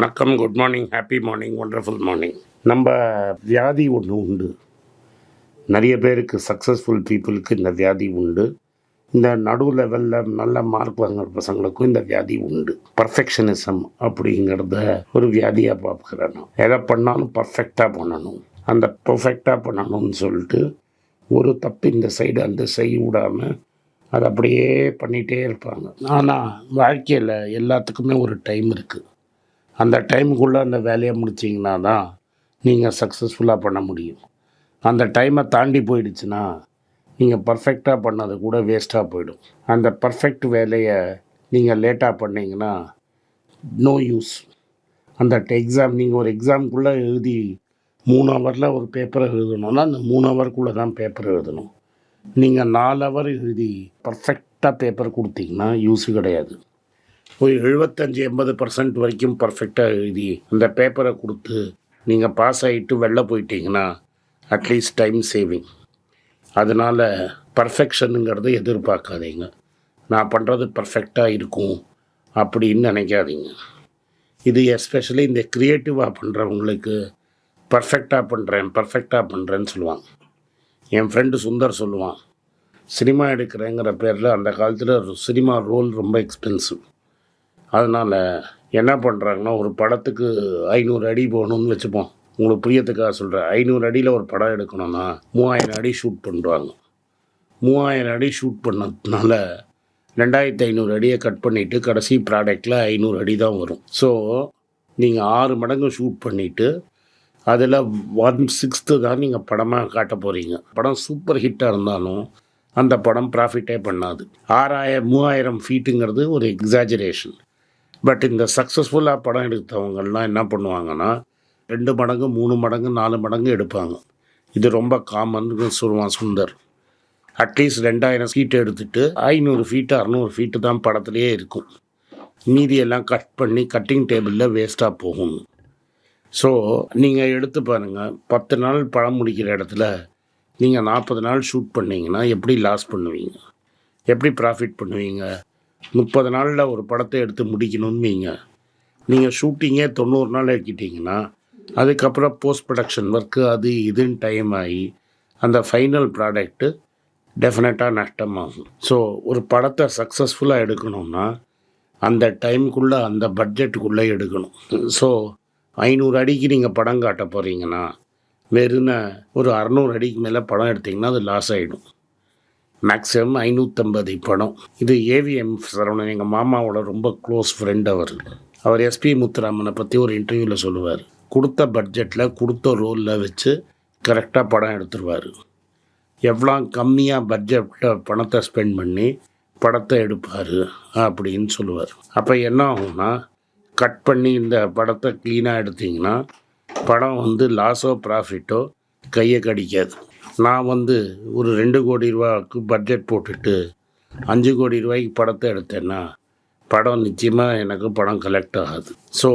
வணக்கம் good morning happy morning wonderful morning நம்ம வியாதி ஒன்று உண்டு. நிறைய பேருக்கு சக்ஸஸ்ஃபுல் பீப்புளுக்கு இந்த வியாதி உண்டு. இந்த நடு லெவலில் நல்ல மார்க் வாங்குற பசங்களுக்கும் இந்த வியாதி உண்டு. பர்ஃபெக்ஷனிசம் அப்படிங்கிறத ஒரு வியாதியாக பார்க்குறேன் எதை பண்ணாலும் பர்ஃபெக்டாக பண்ணணும். அந்த பர்ஃபெக்டாக பண்ணணும்னு சொல்லிட்டு ஒரு தப்பு இந்த சைடு அந்த செய்ய விடாமல் அதை அப்படியே பண்ணிகிட்டே இருப்பாங்க. ஆனால் வாழ்க்கையில் எல்லாத்துக்குமே ஒரு டைம் இருக்குது அந்த டைமுக்குள்ளே அந்த வேலையை முடிச்சிங்கன்னா தான் நீங்கள் சக்ஸஸ்ஃபுல்லாக பண்ண முடியும். அந்த டைமை தாண்டி போயிடுச்சுன்னா நீங்கள் பர்ஃபெக்டாக பண்ணது கூட வேஸ்ட்டாக போயிடும். அந்த பர்ஃபெக்ட் வேலையை நீங்கள் லேட்டாக பண்ணிங்கன்னா நோ யூஸ் அந்த எக்ஸாம் நீங்கள் ஒரு எக்ஸாம்குள்ளே எழுதி மூணு ஹவரில் ஒரு பேப்பரை எழுதணும்னா அந்த மூணு ஹவருக்குள்ளே தான் பேப்பர் எழுதணும். நீங்கள் நாலு ஹவர் எழுதி பர்ஃபெக்டாக பேப்பர் கொடுத்தீங்கன்னா யூஸு கிடையாது. ஒரு எழுபத்தஞ்சி எண்பது பர்சன்ட் வரைக்கும் பர்ஃபெக்டாக எழுதி அந்த பேப்பரை கொடுத்து நீங்கள் பாஸ் ஆகிட்டு வெளில போயிட்டீங்கன்னா அட்லீஸ்ட் டைம் சேவிங் அதனால் பர்ஃபெக்ஷனுங்கிறத எதிர்பார்க்காதீங்க. நான் பண்ணுறது பர்ஃபெக்டாக இருக்கும் அப்படின்னு நினைக்காதீங்க. இது எஸ்பெஷலி இந்த க்ரியேட்டிவாக பண்ணுறவங்களுக்கு பர்ஃபெக்டாக பண்ணுறேன் பர்ஃபெக்டாக பண்ணுறேன்னு சொல்லுவாங்க. என் ஃப்ரெண்டு சுந்தர் சொல்லுவான் சினிமா எடுக்கிறேங்கிற பேரில் அந்த காலத்தில் சினிமா ரோல் ரொம்ப எக்ஸ்பென்சிவ் அதனால் என்ன பண்ணுறாங்கன்னா ஒரு படத்துக்கு ஐநூறு அடி போகணும்னு வச்சுப்போம். உங்களுக்கு புரியத்துக்காக சொல்கிறேன் ஐநூறு அடியில் ஒரு படம் எடுக்கணும்னா மூவாயிரம் அடி ஷூட் பண்ணுவாங்க மூவாயிரம் அடி ஷூட் பண்ணதுனால ரெண்டாயிரத்தி ஐநூறு அடியை கட் பண்ணிவிட்டு கடைசி ப்ராடக்டில் ஐநூறு அடி தான் வரும். ஸோ நீங்கள் ஆறு மடங்கு ஷூட் பண்ணிவிட்டு அதில் ஒன் சிக்ஸ்த்து தான் நீங்கள் படமாக காட்ட போகிறீங்க படம் சூப்பர் ஹிட்டாக இருந்தாலும் அந்த படம் ப்ராஃபிட்டே பண்ணாது. ஆறாயிரம் மூவாயிரம் ஃபீட்டுங்கிறது ஒரு எக்ஸாஜரேஷன் பட் இந்த சக்ஸஸ்ஃபுல்லாக படம் எடுத்தவங்கள்லாம் என்ன பண்ணுவாங்கன்னா ரெண்டு மடங்கு மூணு மடங்கு நாலு மடங்கு எடுப்பாங்க. இது ரொம்ப காமன் சொல்லுவான் சுந்தர். அட்லீஸ்ட் ரெண்டாயிரம் ஃபீட் எடுத்துட்டு ஐநூறு ஃபீட்டு அறநூறு ஃபீட்டு தான் படத்துலேயே இருக்கும். மீதியெல்லாம் கட் பண்ணி கட்டிங் டேபிளில் வேஸ்ட்டாக போகும். ஸோ நீங்கள் எடுத்து பாருங்கள் பத்து நாள் படம் முடிக்கிற இடத்துல நீங்கள் நாற்பது நாள் ஷூட் பண்ணிங்கன்னா எப்படி லாஸ் பண்ணுவீங்க? எப்படி ப்ராஃபிட் பண்ணுவீங்க? முப்பது நாளில் ஒரு படத்தை எடுத்து முடிக்கணும்னு நீங்கள் ஷூட்டிங்கே தொண்ணூறு நாள் ஆக்கிட்டீங்கன்னா அதுக்கப்புறம் போஸ்ட் ப்ரொடக்ஷன் ஒர்க்கு அது இதுன்னு டைம் ஆகி அந்த ஃபைனல் ப்ராடக்ட்டு டெஃபினட்டாக நஷ்டமாகும். ஸோ ஒரு படத்தை சக்ஸஸ்ஃபுல்லாக எடுக்கணும்னா அந்த டைமுக்குள்ளே அந்த பட்ஜெட்டுக்குள்ளே எடுக்கணும். ஸோ ஐநூறு அடிக்கு நீங்கள் படம் காட்ட போகிறீங்கன்னா வெறுன ஒரு அறநூறு அடிக்கு மேலே படம் எடுத்திங்கன்னா அது லாஸ் ஆகிடும் மேக்ஸிமம் ஐநூற்றம்பது படம் இது ஏவிஎம் சரவணன். எங்கள் மாமாவோட ரொம்ப க்ளோஸ் ஃப்ரெண்ட் அவர். அவர் எஸ்பி முத்துராமனை பற்றி ஒரு இன்டர்வியூவில் சொல்லுவார். கொடுத்த பட்ஜெட்டில் கொடுத்த ரோலில் வச்சு கரெக்டாக படம் எடுத்துருவார். எவ்வளோ கம்மியாக பட்ஜெட்டில் பணத்தை ஸ்பெண்ட் பண்ணி படத்தை எடுப்பார் அப்படின்னு சொல்லுவார். அப்போ என்ன ஆகும்னா கட் பண்ணி இந்த படத்தை க்ளீனாக எடுத்தீங்கன்னா படம் வந்து லாஸோ ப்ராஃபிட்டோ கையை கடிக்காது. நான் வந்து ஒரு ரெண்டு கோடி ரூபாய்க்கு பட்ஜெட் போட்டுட்டு அஞ்சு கோடி ரூபாய்க்கு படத்தை எடுத்தேன்னா படம் நிச்சயமாக எனக்கு படம் கலெக்ட் ஆகாது. ஸோ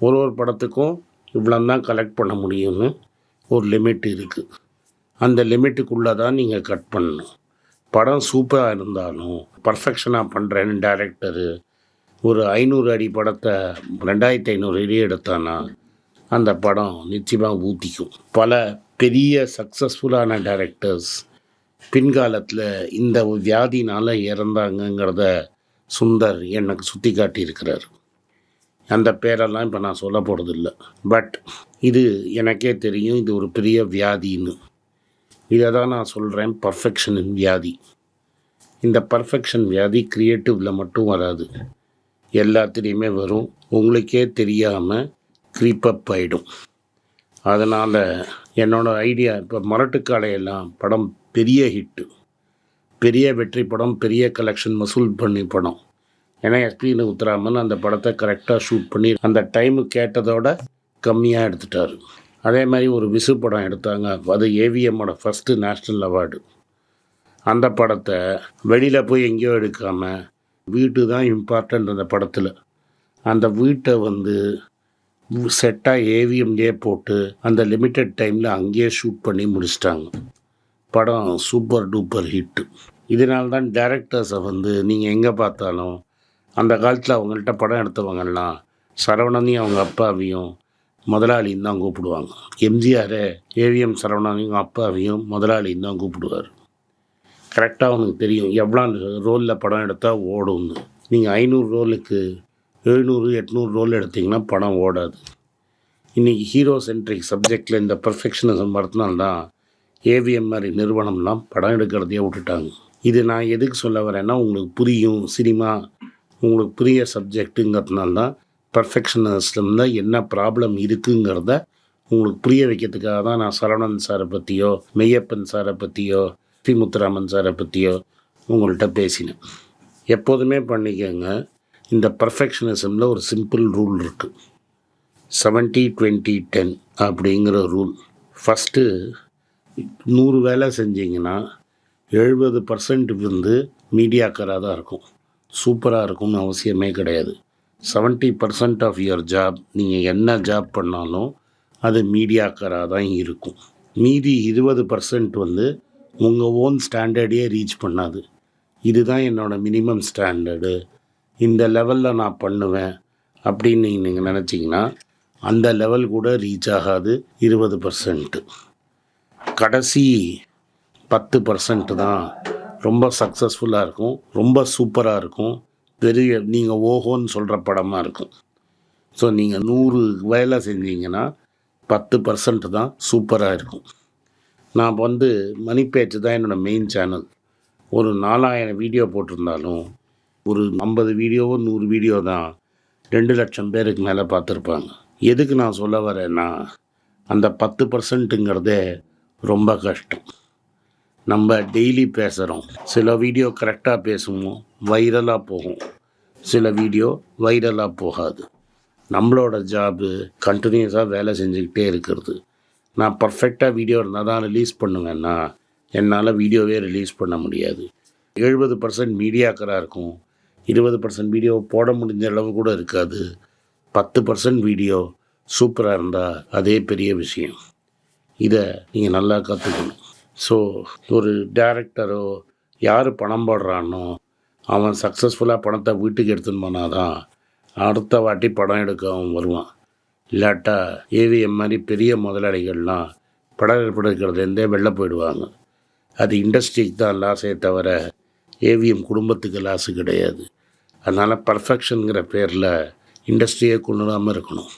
ஒரு ஒரு படத்துக்கும் இவ்வளோ தான் கலெக்ட் பண்ண முடியும்னு ஒரு லிமிட் இருக்குது அந்த லிமிட்டுக்குள்ளே தான் நீங்கள் கட் பண்ணணும். படம் சூப்பராக இருந்தாலும் பர்ஃபெக்ஷனாக பண்ணுறேன்னு டேரக்டரு ஒரு ஐநூறு அடி படத்தை ரெண்டாயிரத்தி ஐநூறு அடி எடுத்தானா அந்த படம் நிச்சயமாக ஊற்றிக்கும் பல பெரிய சக்ஸஸ்ஃபுல்லான டைரக்டர்ஸ் பின்காலத்தில் இந்த வியாதினால் இறந்தாங்கங்கிறத சுந்தர் எனக்கு சுட்டி காட்டியிருக்கிறார் அந்த பேரெல்லாம் இப்போ நான் சொல்ல போகிறதில்ல பட் இது எனக்கே தெரியும் இது ஒரு பெரிய வியாதின்னு. இதை தான் நான் சொல்கிறேன் பர்ஃபெக்ஷனின் வியாதி. இந்த பர்ஃபெக்ஷன் வியாதி க்ரியேட்டிவில் மட்டும் வராது. எல்லாத்துலேயுமே வரும். உங்களுக்கே தெரியாமல் க்ரீப்பப் ஆகிடும் அதனால் என்னோடய ஐடியா இப்போ மரட்டுக்காலையெல்லாம் படம் பெரிய ஹிட்டு. பெரிய வெற்றி படம் பெரிய கலெக்ஷன் வசூல் பண்ணி படம். ஏன்னா எஸ்பின்னு உத்தராமன் அந்த படத்தை கரெக்டாக ஷூட் பண்ணி அந்த டைமு கேட்டதோட கம்மியாக எடுத்துட்டார். அதே மாதிரி ஒரு விசு படம் எடுத்தாங்க. அது ஏவிஎம்மோட ஃபஸ்ட்டு நேஷ்னல் அவார்டு அந்த படத்தை வெளியில் போய் எங்கேயோ எடுக்காமல் வீட்டு தான் இம்பார்ட்டண்ட் அந்த படத்தில். அந்த வீட்டை வந்து செட்டாக ஏவிஎம்லேயே போட்டு அந்த லிமிட்டெட் டைமில் அங்கேயே ஷூட் பண்ணி முடிச்சிட்டாங்க. படம் சூப்பர் டூப்பர் ஹிட்டு இதனால்தான் டேரக்டர்ஸை வந்து நீங்கள் எங்கே பார்த்தாலும் அந்த காலத்தில் அவங்கள்ட்ட படம் எடுத்தவங்கலாம் சரவணனையும் அவங்க அப்பாவையும் முதலாளின்னு தான் கூப்பிடுவாங்க. எம்ஜிஆர் ஏவிஎம் சரவணனையும் அப்பாவையும் முதலாளின்னு தான் கூப்பிடுவார். கரெக்டாக அவனுக்கு தெரியும். எவ்வளோ ரோலில் படம் எடுத்தால் ஓடும்னு. நீங்கள் ஐநூறு ரோலுக்கு எழுநூறு எட்நூறு ரோல் எடுத்திங்கன்னா படம் ஓடாது. இன்றைக்கி ஹீரோ சென்ட்ரிக் சப்ஜெக்டில் இந்த பர்ஃபெக்ஷனிசம் வரதுனால்தான் ஏவிஎம் மாதிரி நிறுவனம்லாம் படம் எடுக்கிறதையே விட்டுட்டாங்க. இது நான் எதுக்கு சொல்ல வரேன்னா உங்களுக்கு புரியும் சினிமா உங்களுக்கு புரிய சப்ஜெக்ட்டுங்கிறதுனால தான் பர்ஃபெக்ஷனிசமில் என்ன ப்ராப்ளம் இருக்குங்கிறத உங்களுக்கு புரிய வைக்கிறதுக்காக தான் நான் சரவணன் சாரை பற்றியோ மெய்யப்பன் சாரை பற்றியோ பி முத்துராமன் சாரை பற்றியோ உங்கள்கிட்ட பேசினேன். எப்போதுமே பண்ணிக்கோங்க. இந்த பர்ஃபெக்ஷனிசமில் ஒரு சிம்பிள் ரூல் இருக்குது செவன்ட்டி டுவெண்ட்டி டென் அப்படிங்கிற ரூல் ஃபஸ்ட்டு நூறு வேலை செஞ்சீங்கன்னா எழுபது பர்சன்ட் வந்து மீடியாக்கராக தான் இருக்கும். சூப்பராக இருக்கும்னு அவசியமே கிடையாது. Seventy percent of your job நீங்கள் என்ன ஜாப் பண்ணாலும் அது மீடியாக்கராக தான் இருக்கும். மீதி இருபது பர்சன்ட் வந்து உங்கள் ஓன் ஸ்டாண்டர்டையே ரீச் பண்ணாது. இதுதான் என்னோடய மினிமம் ஸ்டாண்டர்டு இந்த லெவலில் நான் பண்ணுவேன் அப்படின்னு நீங்கள் நினச்சிங்கன்னா அந்த லெவல் கூட ரீச் ஆகாது. இருபது பர்சன்ட்டு கடைசி பத்து பர்சன்ட் தான் ரொம்ப சக்ஸஸ்ஃபுல்லாக இருக்கும். ரொம்ப சூப்பராக இருக்கும். பெரிய நீங்கள் ஓஹோன்னு சொல்கிற படமாக இருக்கும். ஸோ நீங்கள் நூறு வேலை செஞ்சீங்கன்னா பத்து பர்சன்ட் தான் சூப்பராக இருக்கும். நான் வந்து மணி பேச்சு தான் என்னோடய மெயின் சேனல் ஒரு நாலாயிரம் வீடியோ போட்டிருந்தாலும் ஒரு ஐம்பது வீடியோவோ நூறு வீடியோ தான் ரெண்டு லட்சம் பேருக்கு மேலே பார்த்துருப்பாங்க. எதுக்கு நான் சொல்ல வரேன்னா அந்த பத்து பர்சன்ட்டுங்கிறதே ரொம்ப கஷ்டம். நம்ம டெய்லி பேசுகிறோம் சில வீடியோ கரெக்டாக பேசுவோம் வைரலாக போகும். சில வீடியோ வைரலாக போகாது. நம்மளோட ஜாபு கண்டினியூஸாக வேலை செஞ்சுக்கிட்டே இருக்கிறது. நான் பர்ஃபெக்டாக வீடியோ இருந்தால் தான் ரிலீஸ் பண்ணுவேன்னா என்னால் வீடியோவே ரிலீஸ் பண்ண முடியாது. எழுபது பர்சன்ட் மீடியாக்கராக இருக்கும். இருபது பர்சன்ட் வீடியோ போட முடிஞ்ச அளவு கூட இருக்காது. பத்து பர்சன்ட் வீடியோ சூப்பராக இருந்தால் அதே பெரிய விஷயம். இதை நீங்கள் நல்லா கற்றுக்கணும் ஸோ ஒரு டேரக்டரோ யார் பணம் போடுறானோ அவன் சக்ஸஸ்ஃபுல்லாக பணத்தை வீட்டுக்கு எடுத்துன்னு போனால் தான் அடுத்த வாட்டி படம் எடுக்க அவன் வருவான். இல்லாட்டா ஏவிஎம் மாதிரி பெரிய முதலாளிகள்லாம் படம் எடுக்கிறதுலேருந்தே வெளில போயிடுவாங்க. அது இண்டஸ்ட்ரிக்கு தான் லாஸே தவிர ஏவிஎம் குடும்பத்துக்கு லாஸு கிடையாது. அதனால் பர்ஃபெக்ஷனுங்கிற பேரில் இண்டஸ்ட்ரியே கொண்டு வராமல் இருக்கணும்.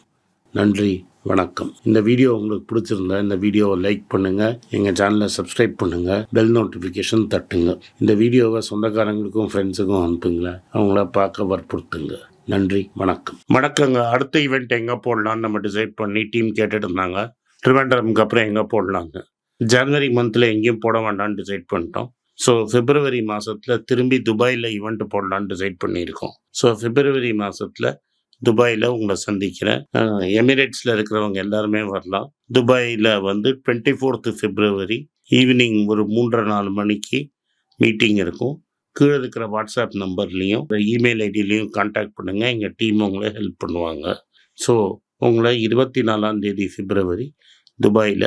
நன்றி வணக்கம். இந்த வீடியோ உங்களுக்கு பிடிச்சிருந்தா இந்த வீடியோவை லைக் பண்ணுங்கள் எங்கள் சேனலை சப்ஸ்கிரைப் பண்ணுங்கள் பெல் நோட்டிஃபிகேஷன் தட்டுங்க. இந்த வீடியோவை சொந்தக்காரங்களுக்கும் ஃப்ரெண்ட்ஸுக்கும் அனுப்புங்களேன் அவங்கள பார்க்க வற்புறுத்துங்க. நன்றி வணக்கம். வணக்கங்க அடுத்த ஈவெண்ட் எங்கே போடலான்னு நம்ம டிசைட் பண்ணி டீம் கேட்டுட்டு இருந்தாங்க. ட்ரிவாண்டரம்க்கு அப்புறம் எங்கே போடலாங்க ஜனவரி மந்தில் எங்கேயும் போட வேண்டாம்னு டிசைட் பண்ணிட்டோம். ஸோ பிப்ரவரி மாதத்தில் திரும்பி துபாயில் ஈவெண்ட் போடலான்னு டிசைட் பண்ணியிருக்கோம். ஸோ பிப்ரவரி மாதத்தில் துபாயில் உங்களை சந்திக்கிறேன். எமிரேட்ஸில் இருக்கிறவங்க எல்லாருமே வரலாம். துபாயில் வந்து டுவெண்ட்டி ஃபோர்த்து பிப்ரவரி ஈவினிங் ஒரு மூன்றரை நாலு மணிக்கு மீட்டிங் இருக்கும். கீழே இருக்கிற வாட்ஸ்அப் நம்பர்லேயும் இமெயில் ஐடியிலையும் காண்டாக்ட் பண்ணுங்கள் எங்கள் டீம் உங்களை ஹெல்ப் பண்ணுவாங்க. ஸோ உங்களை இருபத்தி நாலாம் தேதி பிப்ரவரி துபாயில்